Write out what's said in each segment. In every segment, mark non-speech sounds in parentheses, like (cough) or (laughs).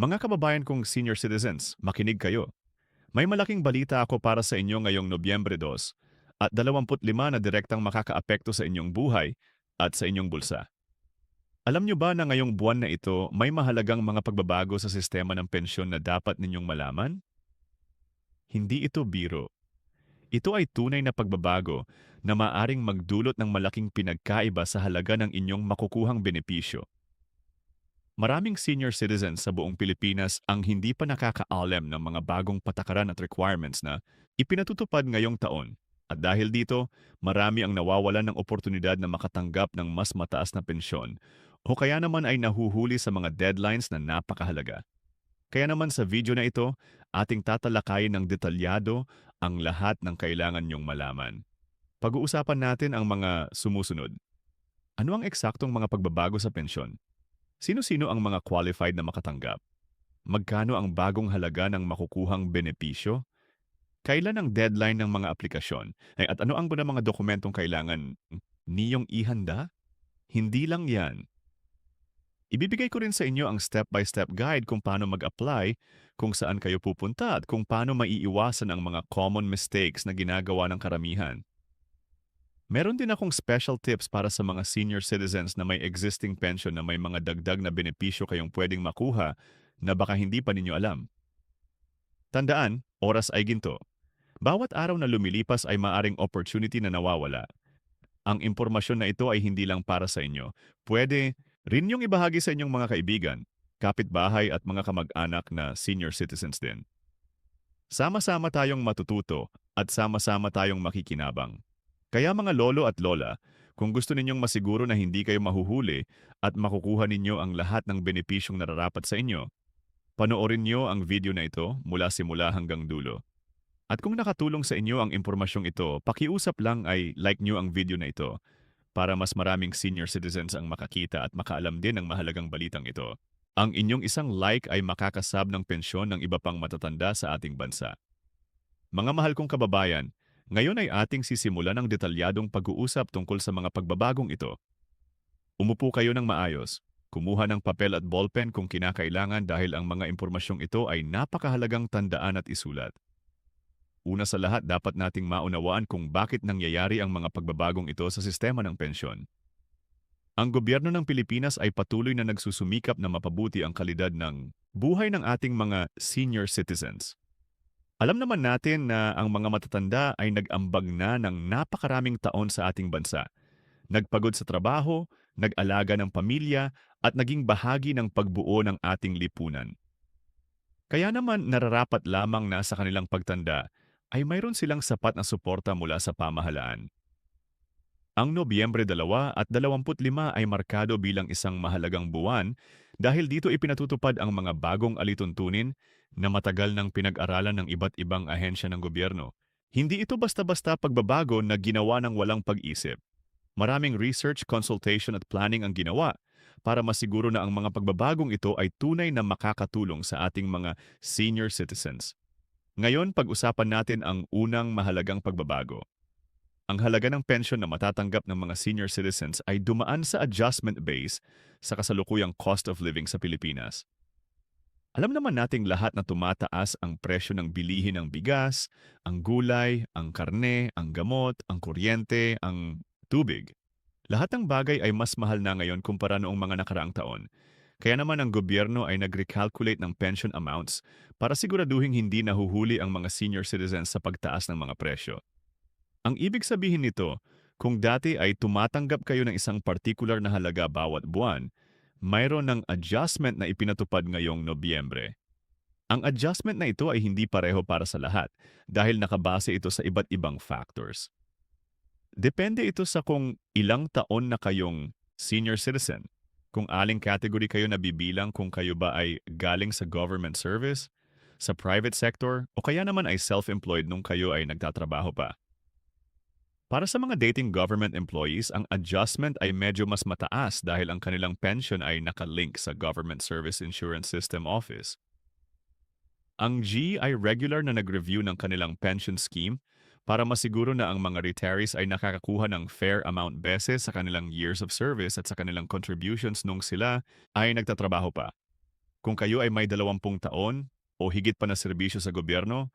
Mga kababayan kong senior citizens, makinig kayo. May malaking balita ako para sa inyo ngayong Nobyembre 2 at 25 na direktang makakaapekto sa inyong buhay at sa inyong bulsa. Alam nyo ba na ngayong buwan na ito may mahalagang mga pagbabago sa sistema ng pensyon na dapat ninyong malaman? Hindi ito biro. Ito ay tunay na pagbabago na maaring magdulot ng malaking pinagkaiba sa halaga ng inyong makukuhang benepisyo. Maraming senior citizens sa buong Pilipinas ang hindi pa nakakaalam ng mga bagong patakaran at requirements na ipinatutupad ngayong taon. At dahil dito, marami ang nawawalan ng oportunidad na makatanggap ng mas mataas na pensyon o kaya naman ay nahuhuli sa mga deadlines na napakahalaga. Kaya naman sa video na ito, ating tatalakayin ng detalyado ang lahat ng kailangan nyong malaman. Pag-uusapan natin ang mga sumusunod. Ano ang eksaktong mga pagbabago sa pensyon? Sino-sino ang mga qualified na makatanggap? Magkano ang bagong halaga ng makukuhang benepisyo? Kailan ang deadline ng mga aplikasyon? At ano ang mga dokumentong kailangan niyong ihanda? Hindi lang yan. Ibibigay ko rin sa inyo ang step-by-step guide kung paano mag-apply, kung saan kayo pupunta at kung paano maiiwasan ang mga common mistakes na ginagawa ng karamihan. Meron din akong special tips para sa mga senior citizens na may existing pension na may mga dagdag na benepisyo kayong pwedeng makuha na baka hindi pa ninyo alam. Tandaan, oras ay ginto. Bawat araw na lumilipas ay maaring opportunity na nawawala. Ang impormasyon na ito ay hindi lang para sa inyo. Pwede rin niyong ibahagi sa inyong mga kaibigan, kapitbahay at mga kamag-anak na senior citizens din. Sama-sama tayong matututo at sama-sama tayong makikinabang. Kaya mga lolo at lola, kung gusto ninyong masiguro na hindi kayo mahuhuli at makukuha ninyo ang lahat ng benepisyong nararapat sa inyo, panoorin nyo ang video na ito mula simula hanggang dulo. At kung nakatulong sa inyo ang impormasyong ito, pakiusap lang ay like nyo ang video na ito para mas maraming senior citizens ang makakita at makaalam din ng mahalagang balitang ito. Ang inyong isang like ay makakasab ng pensyon ng iba pang matatanda sa ating bansa. Mga mahal kong kababayan, ngayon ay ating sisimulan ang detalyadong pag-uusap tungkol sa mga pagbabagong ito. Umupo kayo ng maayos, kumuha ng papel at ballpen kung kinakailangan dahil ang mga impormasyong ito ay napakahalagang tandaan at isulat. Una sa lahat, dapat nating maunawaan kung bakit nangyayari ang mga pagbabagong ito sa sistema ng pensyon. Ang gobyerno ng Pilipinas ay patuloy na nagsusumikap na mapabuti ang kalidad ng buhay ng ating mga senior citizens. Alam naman natin na ang mga matatanda ay nag-ambag na ng napakaraming taon sa ating bansa. Nagpagod sa trabaho, nag-alaga ng pamilya, at naging bahagi ng pagbuo ng ating lipunan. Kaya naman nararapat lamang na sa kanilang pagtanda ay mayroon silang sapat na suporta mula sa pamahalaan. Ang Nobyembre 2 at 25 ay markado bilang isang mahalagang buwan dahil dito ipinatutupad ang mga bagong alituntunin na matagal nang pinag-aralan ng iba't ibang ahensya ng gobyerno. Hindi ito basta-basta pagbabago na ginawa ng walang pag-isip. Maraming research, consultation at planning ang ginawa para masiguro na ang mga pagbabagong ito ay tunay na makakatulong sa ating mga senior citizens. Ngayon, pag-usapan natin ang unang mahalagang pagbabago. Ang halaga ng pensyon na matatanggap ng mga senior citizens ay dumaan sa adjustment base sa kasalukuyang cost of living sa Pilipinas. Alam naman nating lahat na tumataas ang presyo ng bilihin ng bigas, ang gulay, ang karne, ang gamot, ang kuryente, ang tubig. Lahat ng bagay ay mas mahal na ngayon kumpara noong mga nakaraang taon. Kaya naman ang gobyerno ay nag-recalculate ng pension amounts para siguraduhin hindi nahuhuli ang mga senior citizens sa pagtaas ng mga presyo. Ang ibig sabihin nito, kung dati ay tumatanggap kayo ng isang particular na halaga bawat buwan, mayroon ng adjustment na ipinatupad ngayong Nobyembre. Ang adjustment na ito ay hindi pareho para sa lahat dahil nakabase ito sa iba't ibang factors. Depende ito sa kung ilang taon na kayong senior citizen, kung aling category kayo nabibilang kung kayo ba ay galing sa government service, sa private sector, o kaya naman ay self-employed nung kayo ay nagtatrabaho pa. Para sa mga dating government employees, ang adjustment ay medyo mas mataas dahil ang kanilang pension ay nakalink sa Government Service Insurance System Office. Ang G ay regular na nag-review ng kanilang pension scheme para masiguro na ang mga retirees ay nakakakuha ng fair amount beses sa kanilang years of service at sa kanilang contributions nung sila ay nagtatrabaho pa. Kung kayo ay may 20 taon o higit pa na serbisyo sa gobyerno,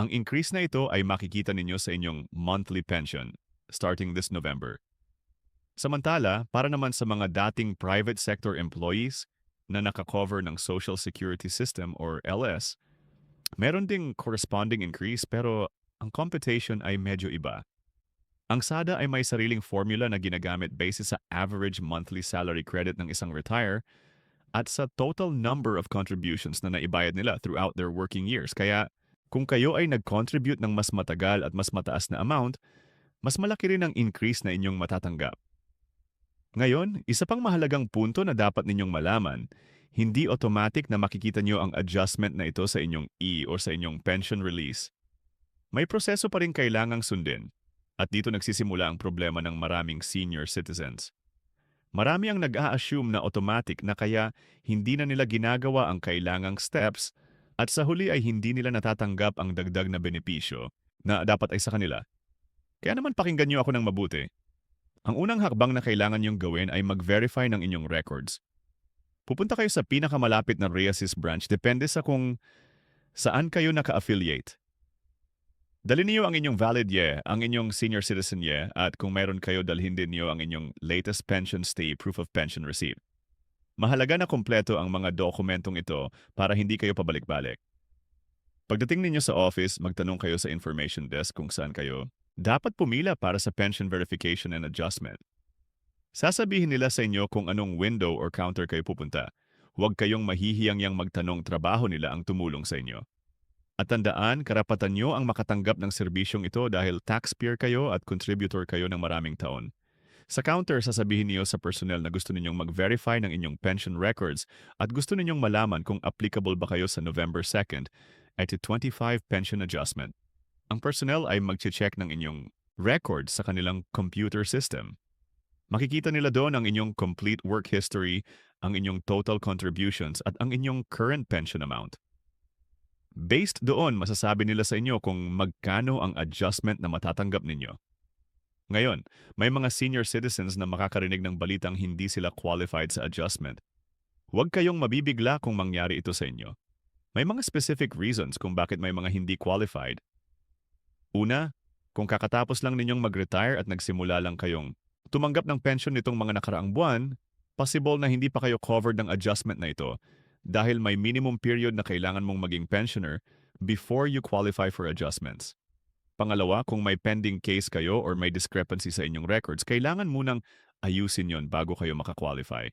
ang increase na ito ay makikita ninyo sa inyong monthly pension starting this November. Samantala, para naman sa mga dating private sector employees na nakakover ng Social Security System or LS, meron ding corresponding increase pero ang computation ay medyo iba. Ang SADA ay may sariling formula na ginagamit base sa average monthly salary credit ng isang retire at sa total number of contributions na naibayad nila throughout their working years. Kaya kung kayo ay nag-contribute ng mas matagal at mas mataas na amount, mas malaki rin ang increase na inyong matatanggap. Ngayon, isa pang mahalagang punto na dapat ninyong malaman, hindi automatic na makikita nyo ang adjustment na ito sa inyong E o sa inyong pension release. May proseso pa rin kailangang sundin. At dito nagsisimula ang problema ng maraming senior citizens. Marami ang nag-a-assume na automatic na kaya hindi na nila ginagawa ang kailangang steps at sa huli ay hindi nila natatanggap ang dagdag na benepisyo na dapat ay sa kanila. Kaya naman pakinggan niyo ako ng mabuti. Ang unang hakbang na kailangan niyong gawin ay mag-verify ng inyong records. Pupunta kayo sa pinakamalapit na Reassist branch depende sa kung saan kayo naka-affiliate. Dali niyo ang inyong valid ye, ang inyong senior citizen ye, at kung mayroon kayo dalhin din niyo ang inyong latest pension stay proof of pension receipt. Mahalaga na kumpleto ang mga dokumentong ito para hindi kayo pabalik-balik. Pagdating ninyo sa office, magtanong kayo sa information desk kung saan kayo. Dapat pumila para sa pension verification and adjustment. Sasabihin nila sa inyo kung anong window or counter kayo pupunta. Huwag kayong mahihiyang yang magtanong trabaho nila ang tumulong sa inyo. At tandaan, karapatan nyo ang makatanggap ng serbisyong ito dahil taxpayer kayo at contributor kayo ng maraming taon. Sa counter, sasabihin niyo sa personnel na gusto ninyong mag-verify ng inyong pension records at gusto ninyong malaman kung applicable ba kayo sa November 2nd at 25 pension adjustment. Ang personnel ay mag-check ng inyong records sa kanilang computer system. Makikita nila doon ang inyong complete work history, ang inyong total contributions at ang inyong current pension amount. Based doon, masasabi nila sa inyo kung magkano ang adjustment na matatanggap ninyo. Ngayon, may mga senior citizens na makakarinig ng balitang hindi sila qualified sa adjustment. Huwag kayong mabibigla kung mangyari ito sa inyo. May mga specific reasons kung bakit may mga hindi qualified. Una, kung kakatapos lang ninyong mag-retire at nagsimula lang kayong tumanggap ng pension nitong mga nakaraang buwan, possible na hindi pa kayo covered ng adjustment na ito dahil may minimum period na kailangan mong maging pensioner before you qualify for adjustments. Pangalawa, kung may pending case kayo or may discrepancy sa inyong records, kailangan munang ayusin yon bago kayo makakwalify.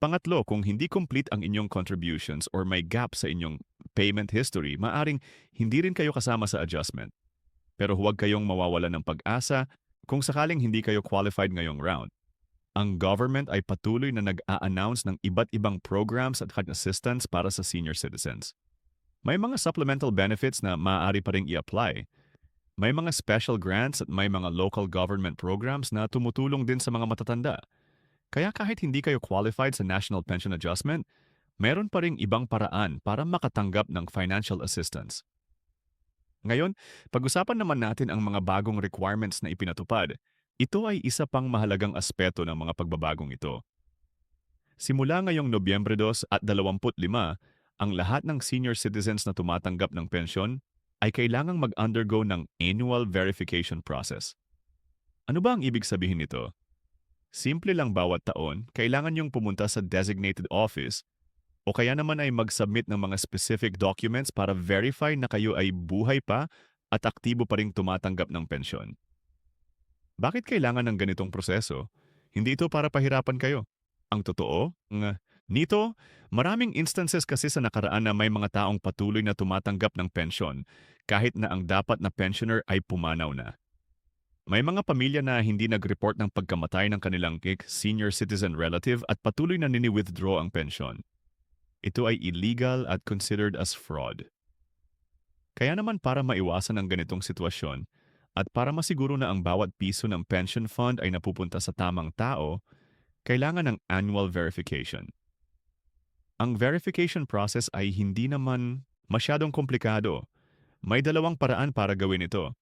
Pangatlo, kung hindi complete ang inyong contributions or may gap sa inyong payment history, maaring hindi rin kayo kasama sa adjustment. Pero huwag kayong mawawala ng pag-asa kung sakaling hindi kayo qualified ngayong round ang government ay patuloy na nag-a-announce ng iba't ibang programs at assistance para sa senior citizens. May mga supplemental benefits na maaari pa rin i-apply. May mga special grants at may mga local government programs na tumutulong din sa mga matatanda. Kaya kahit hindi kayo qualified sa National Pension Adjustment, meron pa ring ibang paraan para makatanggap ng financial assistance. Ngayon, pag-usapan naman natin ang mga bagong requirements na ipinatupad ito ay isa pang mahalagang aspeto ng mga pagbabagong ito. Simula ngayong Nobyembre 2 at 25, ang lahat ng senior citizens na tumatanggap ng pensyon ay kailangang mag-undergo ng annual verification process. Ano ba ang ibig sabihin nito? Simple lang bawat taon, kailangan niyong pumunta sa designated office o kaya naman ay mag-submit ng mga specific documents para verify na kayo ay buhay pa at aktibo pa ring tumatanggap ng pensyon. Bakit kailangan ng ganitong proseso? Hindi ito para pahirapan kayo. Ang totoo, ng, nito, maraming instances kasi sa nakaraan na may mga taong patuloy na tumatanggap ng pensyon kahit na ang dapat na pensioner ay pumanaw na. May mga pamilya na hindi nag-report ng pagkamatay ng kanilang senior citizen relative at patuloy na nini-withdraw ang pensyon. Ito ay illegal at considered as fraud. Kaya naman para maiwasan ang ganitong sitwasyon, at para masiguro na ang bawat piso ng pension fund ay napupunta sa tamang tao, kailangan ng annual verification. Ang verification process ay hindi naman masyadong komplikado. May dalawang paraan para gawin ito.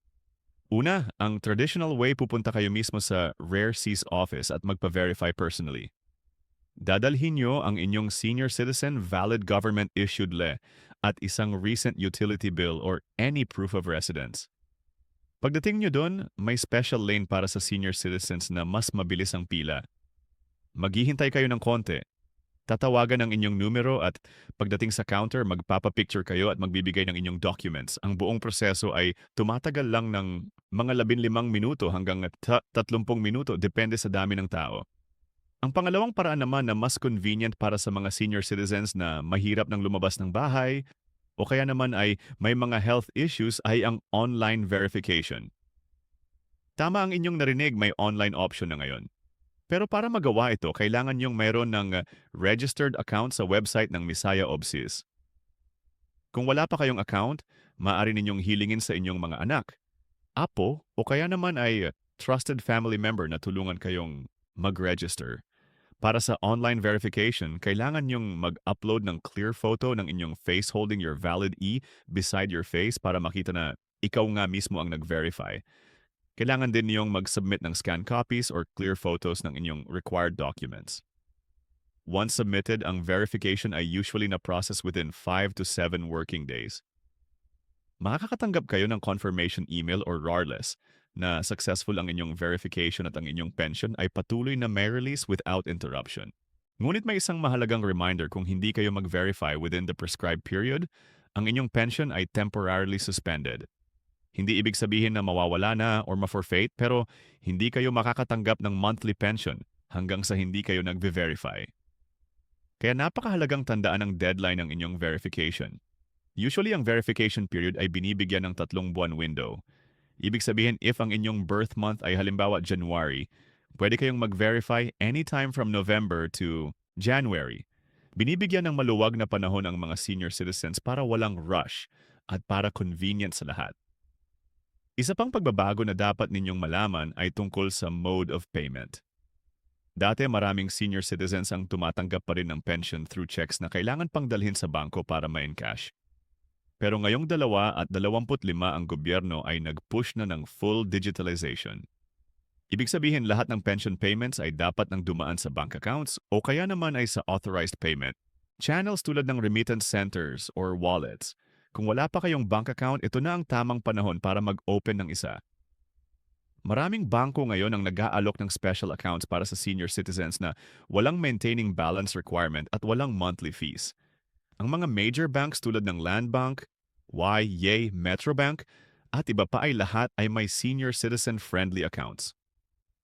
Una, ang traditional way pupunta kayo mismo sa Rare Seas office at magpa-verify personally. Dadalhin nyo ang inyong senior citizen valid government-issued le at isang recent utility bill or any proof of residence. Pagdating nyo doon, may special lane para sa senior citizens na mas mabilis ang pila. Maghihintay kayo ng konti. Tatawagan ang inyong numero at pagdating sa counter, magpapapicture kayo at magbibigay ng inyong documents. Ang buong proseso ay tumatagal lang ng mga 15 minuto hanggang ta- 30 minuto, depende sa dami ng tao. Ang pangalawang paraan naman na mas convenient para sa mga senior citizens na mahirap ng lumabas ng bahay o kaya naman ay may mga health issues ay ang online verification. Tama ang inyong narinig, may online option na ngayon. Pero para magawa ito, kailangan niyong mayroon ng uh, registered account sa website ng Misaya Obsis. Kung wala pa kayong account, maaari ninyong hilingin sa inyong mga anak, apo o kaya naman ay uh, trusted family member na tulungan kayong mag-register. Para sa online verification, kailangan niyong mag-upload ng clear photo ng inyong face holding your valid E beside your face para makita na ikaw nga mismo ang nag-verify. Kailangan din niyong mag-submit ng scan copies or clear photos ng inyong required documents. Once submitted, ang verification ay usually na-process within 5 to 7 working days. Makakatanggap kayo ng confirmation email or RARLES na successful ang inyong verification at ang inyong pension ay patuloy na may release without interruption. Ngunit may isang mahalagang reminder kung hindi kayo mag-verify within the prescribed period, ang inyong pension ay temporarily suspended. Hindi ibig sabihin na mawawala na or ma-forfeit pero hindi kayo makakatanggap ng monthly pension hanggang sa hindi kayo nag-verify. Kaya napakahalagang tandaan ang deadline ng inyong verification. Usually ang verification period ay binibigyan ng tatlong buwan window Ibig sabihin, if ang inyong birth month ay halimbawa January, pwede kayong mag-verify anytime from November to January. Binibigyan ng maluwag na panahon ang mga senior citizens para walang rush at para convenient sa lahat. Isa pang pagbabago na dapat ninyong malaman ay tungkol sa mode of payment. Dati maraming senior citizens ang tumatanggap pa rin ng pension through checks na kailangan pang dalhin sa bangko para ma-encash. Pero ngayong dalawa at 25 ang gobyerno ay nag-push na ng full digitalization. Ibig sabihin lahat ng pension payments ay dapat nang dumaan sa bank accounts o kaya naman ay sa authorized payment. Channels tulad ng remittance centers or wallets. Kung wala pa kayong bank account, ito na ang tamang panahon para mag-open ng isa. Maraming bangko ngayon ang nag-aalok ng special accounts para sa senior citizens na walang maintaining balance requirement at walang monthly fees. Ang mga major banks tulad ng Land Bank, Y, Yay, Metrobank, at iba pa ay lahat ay may senior citizen-friendly accounts.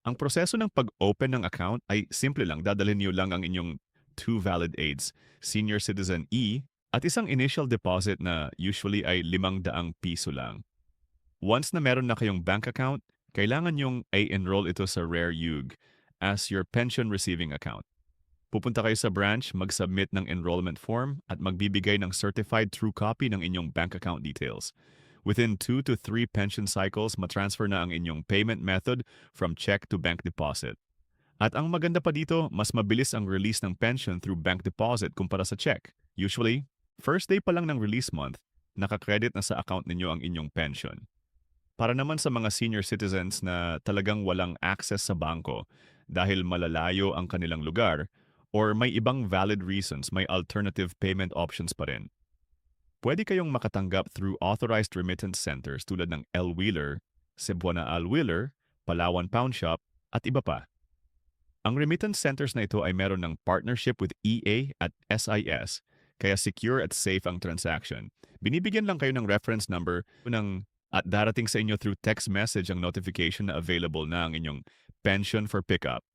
Ang proseso ng pag-open ng account ay simple lang. Dadalhin niyo lang ang inyong two valid aids, Senior Citizen E, at isang initial deposit na usually ay 500 piso lang. Once na meron na kayong bank account, kailangan niyong i-enroll ito sa Rare UG as your pension receiving account. Pupunta kayo sa branch, mag-submit ng enrollment form at magbibigay ng certified true copy ng inyong bank account details. Within 2 to 3 pension cycles, matransfer na ang inyong payment method from check to bank deposit. At ang maganda pa dito, mas mabilis ang release ng pension through bank deposit kumpara sa check. Usually, first day pa lang ng release month, nakakredit na sa account ninyo ang inyong pension. Para naman sa mga senior citizens na talagang walang access sa bangko dahil malalayo ang kanilang lugar, or may ibang valid reasons, may alternative payment options pa rin. Pwede kayong makatanggap through authorized remittance centers tulad ng L. Wheeler, Cebuana Al Wheeler, Palawan Pound Shop, at iba pa. Ang remittance centers na ito ay meron ng partnership with EA at SIS, kaya secure at safe ang transaction. Binibigyan lang kayo ng reference number ng at darating sa inyo through text message ang notification na available na ang inyong pension for pickup.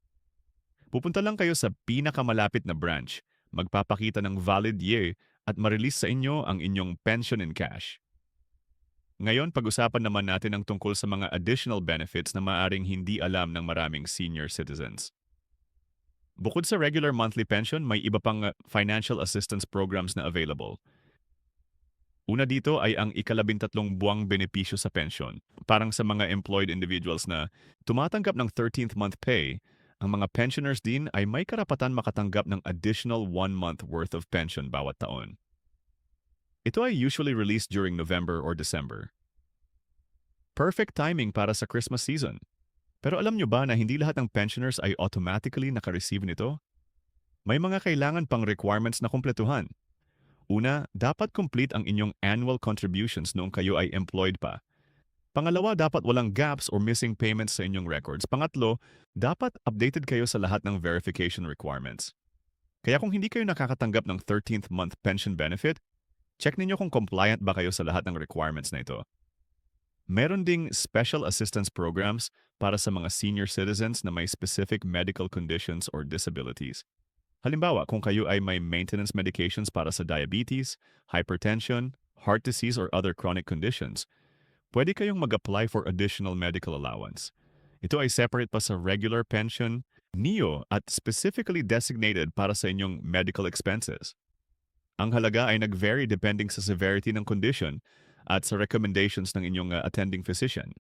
Pupunta lang kayo sa pinakamalapit na branch, magpapakita ng valid year at ma-release sa inyo ang inyong pension in cash. Ngayon, pag-usapan naman natin ang tungkol sa mga additional benefits na maaring hindi alam ng maraming senior citizens. Bukod sa regular monthly pension, may iba pang uh, financial assistance programs na available. Una dito ay ang ikalabintatlong buwang benepisyo sa pension. Parang sa mga employed individuals na tumatanggap ng 13th month pay, ang mga pensioners din ay may karapatan makatanggap ng additional one month worth of pension bawat taon. Ito ay usually released during November or December. Perfect timing para sa Christmas season. Pero alam nyo ba na hindi lahat ng pensioners ay automatically nakareceive nito? May mga kailangan pang requirements na kumpletuhan. Una, dapat complete ang inyong annual contributions noong kayo ay employed pa. Pangalawa, dapat walang gaps or missing payments sa inyong records. Pangatlo, dapat updated kayo sa lahat ng verification requirements. Kaya kung hindi kayo nakakatanggap ng 13th month pension benefit, check ninyo kung compliant ba kayo sa lahat ng requirements na ito. Meron ding special assistance programs para sa mga senior citizens na may specific medical conditions or disabilities. Halimbawa, kung kayo ay may maintenance medications para sa diabetes, hypertension, heart disease or other chronic conditions, pwede kayong mag-apply for additional medical allowance. Ito ay separate pa sa regular pension, NEO at specifically designated para sa inyong medical expenses. Ang halaga ay nag-vary depending sa severity ng condition at sa recommendations ng inyong uh, attending physician.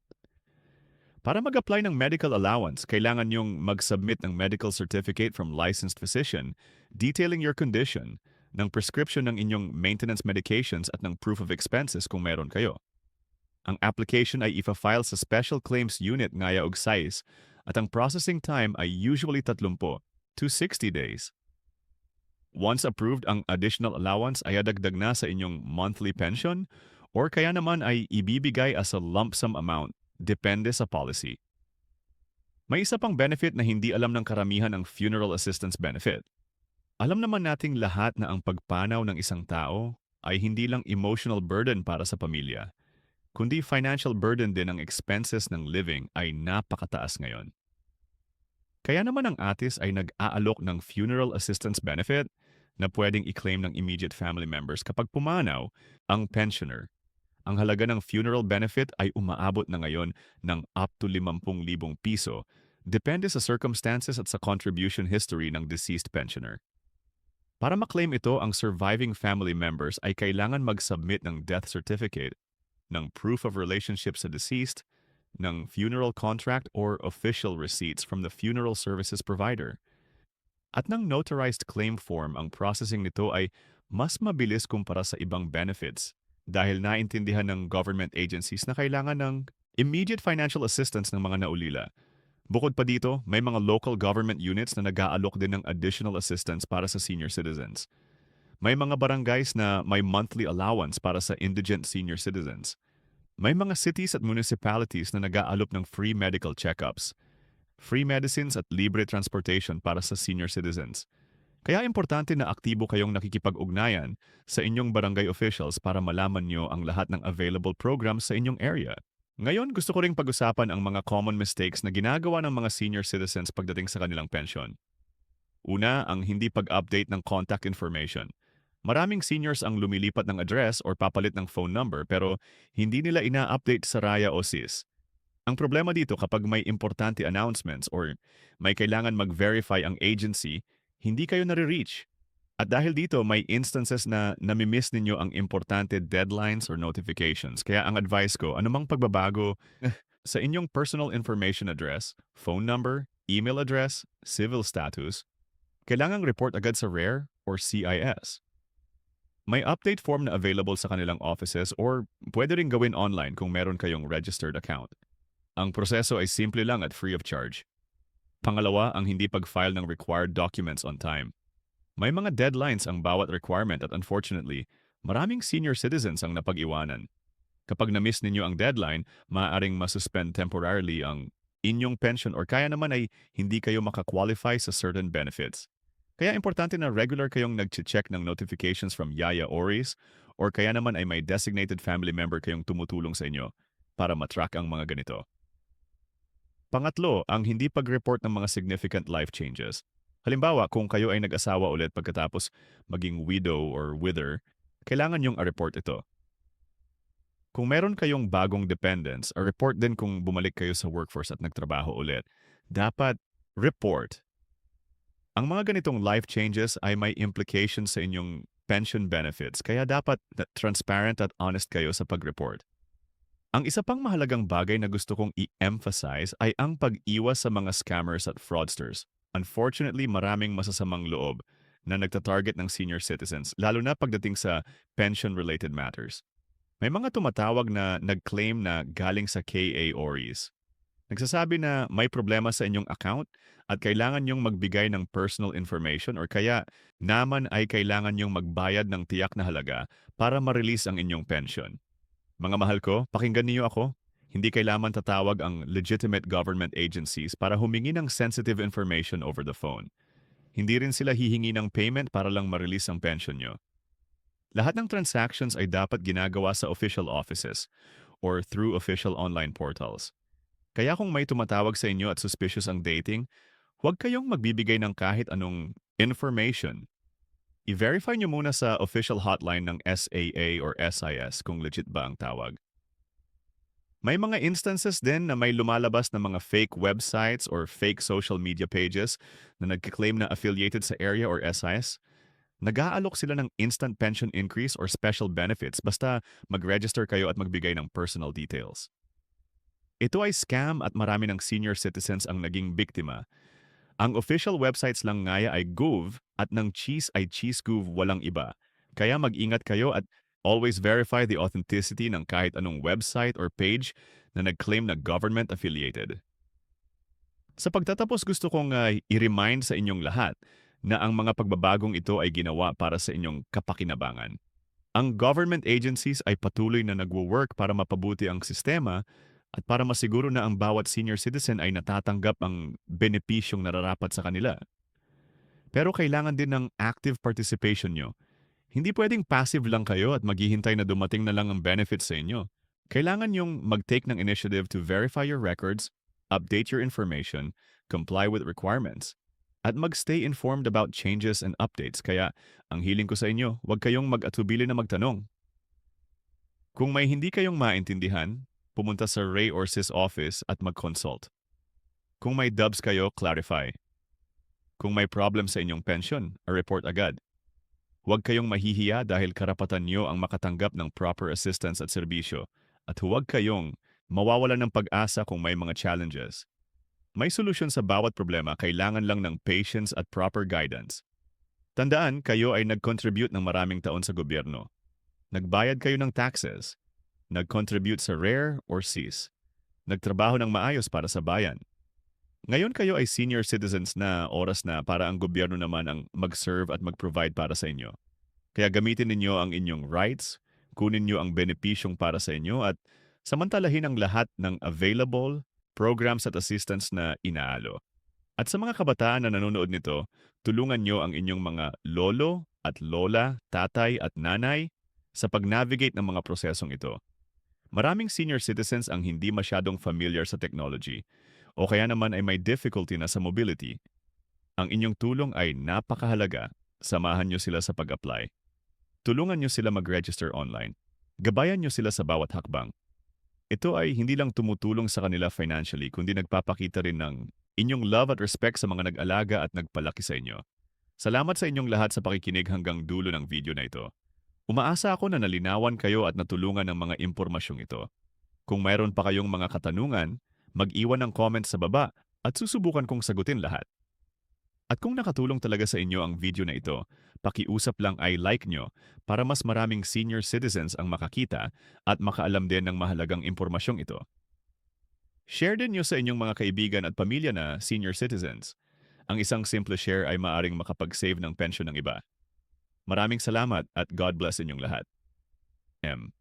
Para mag-apply ng medical allowance, kailangan yung mag-submit ng medical certificate from licensed physician detailing your condition, ng prescription ng inyong maintenance medications at ng proof of expenses kung meron kayo. Ang application ay ifa-file sa Special Claims Unit ngaya og size at ang processing time ay usually 30 to 60 days. Once approved, ang additional allowance ay adagdag na sa inyong monthly pension or kaya naman ay ibibigay as a lump sum amount, depende sa policy. May isa pang benefit na hindi alam ng karamihan ang funeral assistance benefit. Alam naman nating lahat na ang pagpanaw ng isang tao ay hindi lang emotional burden para sa pamilya, kundi financial burden din ang expenses ng living ay napakataas ngayon. Kaya naman ang ATIS ay nag-aalok ng funeral assistance benefit na pwedeng i-claim ng immediate family members kapag pumanaw ang pensioner ang halaga ng funeral benefit ay umaabot na ngayon ng up to 50,000 piso, depende sa circumstances at sa contribution history ng deceased pensioner. Para maklaim ito, ang surviving family members ay kailangan mag-submit ng death certificate, ng proof of relationship sa deceased, ng funeral contract or official receipts from the funeral services provider. At ng notarized claim form, ang processing nito ay mas mabilis kumpara sa ibang benefits dahil naintindihan ng government agencies na kailangan ng immediate financial assistance ng mga naulila. Bukod pa dito, may mga local government units na nag-aalok din ng additional assistance para sa senior citizens. May mga barangays na may monthly allowance para sa indigent senior citizens. May mga cities at municipalities na nag-aalok ng free medical checkups, free medicines at libre transportation para sa senior citizens. Kaya importante na aktibo kayong nakikipag-ugnayan sa inyong barangay officials para malaman nyo ang lahat ng available programs sa inyong area. Ngayon, gusto ko ring pag-usapan ang mga common mistakes na ginagawa ng mga senior citizens pagdating sa kanilang pensyon. Una, ang hindi pag-update ng contact information. Maraming seniors ang lumilipat ng address or papalit ng phone number pero hindi nila ina-update sa Raya o SIS. Ang problema dito kapag may importante announcements or may kailangan mag-verify ang agency, hindi kayo nare-reach. At dahil dito, may instances na namimiss ninyo ang importante deadlines or notifications. Kaya ang advice ko, anumang pagbabago (laughs) sa inyong personal information address, phone number, email address, civil status, kailangang report agad sa RARE or CIS. May update form na available sa kanilang offices or pwede rin gawin online kung meron kayong registered account. Ang proseso ay simple lang at free of charge. Pangalawa, ang hindi pag-file ng required documents on time. May mga deadlines ang bawat requirement at unfortunately, maraming senior citizens ang napag-iwanan. Kapag na-miss ninyo ang deadline, maaaring masuspend temporarily ang inyong pension or kaya naman ay hindi kayo makakwalify sa certain benefits. Kaya importante na regular kayong nag-check ng notifications from Yaya Oris or kaya naman ay may designated family member kayong tumutulong sa inyo para matrack ang mga ganito. Pangatlo, ang hindi pag-report ng mga significant life changes. Halimbawa, kung kayo ay nag-asawa ulit pagkatapos maging widow or wither, kailangan yung a-report ito. Kung meron kayong bagong dependents, a-report din kung bumalik kayo sa workforce at nagtrabaho ulit. Dapat report. Ang mga ganitong life changes ay may implications sa inyong pension benefits, kaya dapat transparent at honest kayo sa pag-report. Ang isa pang mahalagang bagay na gusto kong i-emphasize ay ang pag-iwas sa mga scammers at fraudsters. Unfortunately, maraming masasamang loob na nagtatarget ng senior citizens, lalo na pagdating sa pension-related matters. May mga tumatawag na nag-claim na galing sa KA ORIS. Nagsasabi na may problema sa inyong account at kailangan niyong magbigay ng personal information or kaya naman ay kailangan niyong magbayad ng tiyak na halaga para ma-release ang inyong pension. Mga mahal ko, pakinggan niyo ako. Hindi kailangan tatawag ang legitimate government agencies para humingi ng sensitive information over the phone. Hindi rin sila hihingi ng payment para lang ma-release ang pension niyo. Lahat ng transactions ay dapat ginagawa sa official offices or through official online portals. Kaya kung may tumatawag sa inyo at suspicious ang dating, huwag kayong magbibigay ng kahit anong information. I-verify nyo muna sa official hotline ng SAA or SIS kung legit ba ang tawag. May mga instances din na may lumalabas na mga fake websites or fake social media pages na nagkiklaim na affiliated sa area or SIS. Nag-aalok sila ng instant pension increase or special benefits basta mag-register kayo at magbigay ng personal details. Ito ay scam at marami ng senior citizens ang naging biktima. Ang official websites lang ngaya ay Gov at ng cheese ay CheeseGov walang iba. Kaya mag-ingat kayo at always verify the authenticity ng kahit anong website or page na nag-claim na government-affiliated. Sa pagtatapos gusto kong uh, i-remind sa inyong lahat na ang mga pagbabagong ito ay ginawa para sa inyong kapakinabangan. Ang government agencies ay patuloy na nagwo-work para mapabuti ang sistema at para masiguro na ang bawat senior citizen ay natatanggap ang benepisyong nararapat sa kanila. Pero kailangan din ng active participation nyo. Hindi pwedeng passive lang kayo at maghihintay na dumating na lang ang benefits sa inyo. Kailangan yung mag-take ng initiative to verify your records, update your information, comply with requirements, at mag-stay informed about changes and updates. Kaya ang hiling ko sa inyo, huwag kayong mag-atubili na magtanong. Kung may hindi kayong maintindihan, pumunta sa Ray or Sis office at mag-consult. Kung may dubs kayo, clarify. Kung may problem sa inyong pension, report agad. Huwag kayong mahihiya dahil karapatan niyo ang makatanggap ng proper assistance at serbisyo at huwag kayong mawawala ng pag-asa kung may mga challenges. May solusyon sa bawat problema, kailangan lang ng patience at proper guidance. Tandaan, kayo ay nag-contribute ng maraming taon sa gobyerno. Nagbayad kayo ng taxes, nag-contribute sa RARE or CIS, nagtrabaho ng maayos para sa bayan. Ngayon kayo ay senior citizens na oras na para ang gobyerno naman ang mag-serve at mag-provide para sa inyo. Kaya gamitin ninyo ang inyong rights, kunin niyo ang benepisyong para sa inyo at samantalahin ang lahat ng available programs at assistance na inaalo. At sa mga kabataan na nanonood nito, tulungan niyo ang inyong mga lolo at lola, tatay at nanay sa pag-navigate ng mga prosesong ito. Maraming senior citizens ang hindi masyadong familiar sa technology o kaya naman ay may difficulty na sa mobility. Ang inyong tulong ay napakahalaga. Samahan niyo sila sa pag-apply. Tulungan niyo sila mag-register online. Gabayan niyo sila sa bawat hakbang. Ito ay hindi lang tumutulong sa kanila financially, kundi nagpapakita rin ng inyong love at respect sa mga nag-alaga at nagpalaki sa inyo. Salamat sa inyong lahat sa pakikinig hanggang dulo ng video na ito. Umaasa ako na nalinawan kayo at natulungan ng mga impormasyong ito. Kung mayroon pa kayong mga katanungan, mag-iwan ng comment sa baba at susubukan kong sagutin lahat. At kung nakatulong talaga sa inyo ang video na ito, pakiusap lang ay like nyo para mas maraming senior citizens ang makakita at makaalam din ng mahalagang impormasyong ito. Share din nyo sa inyong mga kaibigan at pamilya na senior citizens. Ang isang simple share ay maaring makapag-save ng pensyon ng iba. Maraming salamat at God bless inyong lahat. M.